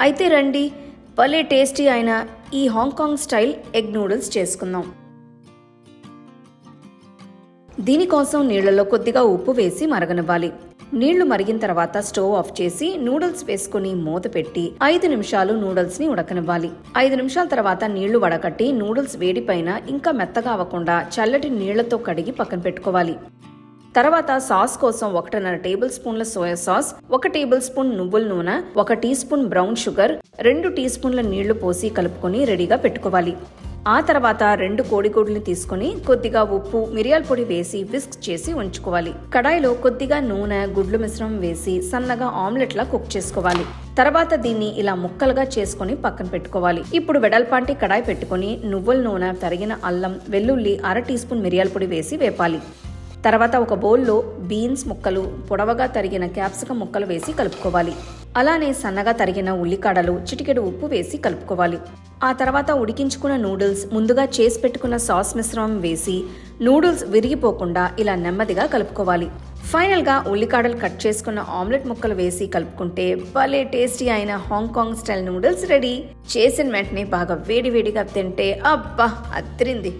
అయితే రండి భలే టేస్టీ అయిన ఈ హాంకాంగ్ స్టైల్ ఎగ్ నూడిల్స్ చేసుకుందాం. దీనికోసం నీళ్ళలో కొద్దిగా ఉప్పు వేసి మరగనివ్వాలి. నీళ్ళు మరిగిన తర్వాత స్టవ్ ఆఫ్ చేసి నూడిల్స్ వేసుకుని మూత పెట్టి ఐదు నిమిషాలు నూడిల్స్ని ఉడకనివ్వాలి. ఐదు నిమిషాల తర్వాత నీళ్ళు వడకట్టి నూడిల్స్ వేడిపైన ఇంకా మెత్తగా అవ్వకుండా చల్లటి నీళ్ళతో కడిగి పక్కన పెట్టుకోవాలి. తర్వాత సాస్ కోసం ఒకటిన్నర టేబుల్ స్పూన్ల సోయా సాస్ ఒక టేబుల్ స్పూన్ నువ్వుల నూనె ఒక టీ స్పూన్ బ్రౌన్ షుగర్ రెండు టీ స్పూన్ల నీళ్ళు పోసి కలుపుకొని రెడీగా పెట్టుకోవాలి. ఆ తర్వాత రెండు కోడిగుడ్లు తీసుకొని కొద్దిగా ఉప్పు మిరియాల పొడి వేసి విస్క్ చేసి ఉంచుకోవాలి. కడాయిలో కొద్దిగా నూనె గుడ్లు మిశ్రమం వేసి సన్నగా ఆమ్లెట్ లా కుక్ చేసుకోవాలి. తర్వాత దీన్ని ఇలా ముక్కలుగా చేసుకొని పక్కన పెట్టుకోవాలి. ఇప్పుడు వెడల్పాంటి కడాయి పెట్టుకొని నువ్వుల నూనె తరిగిన అల్లం వెల్లుల్లి అర టీ స్పూన్ మిరియాల పొడి వేసి వేపాలి. తర్వాత ఒక బౌల్లో బీన్స్ ముక్కలు పొడవగా తరిగిన క్యాప్సికం ముక్కలు వేసి కలుపుకోవాలి. అలానే సన్నగా తరిగిన ఉల్లికాడలు చిటికెడు ఉప్పు వేసి కలుపుకోవాలి. ఆ తర్వాత ఉడికించుకున్న నూడిల్స్ ముందుగా చేసి పెట్టుకున్న సాస్ మిశ్రమం వేసి నూడిల్స్ విరిగిపోకుండా ఇలా నెమ్మదిగా కలుపుకోవాలి. ఫైనల్గా ఉల్లికాడలు కట్ చేసుకున్న ఆమ్లెట్ ముక్కలు వేసి కలుపుకుంటే భలే టేస్టీ అయిన హాంకాంగ్ స్టైల్ నూడిల్స్ రెడీ. చేసిన వెంటనే బాగా వేడివేడిగా తింటే అబ్బా అద్దరింది.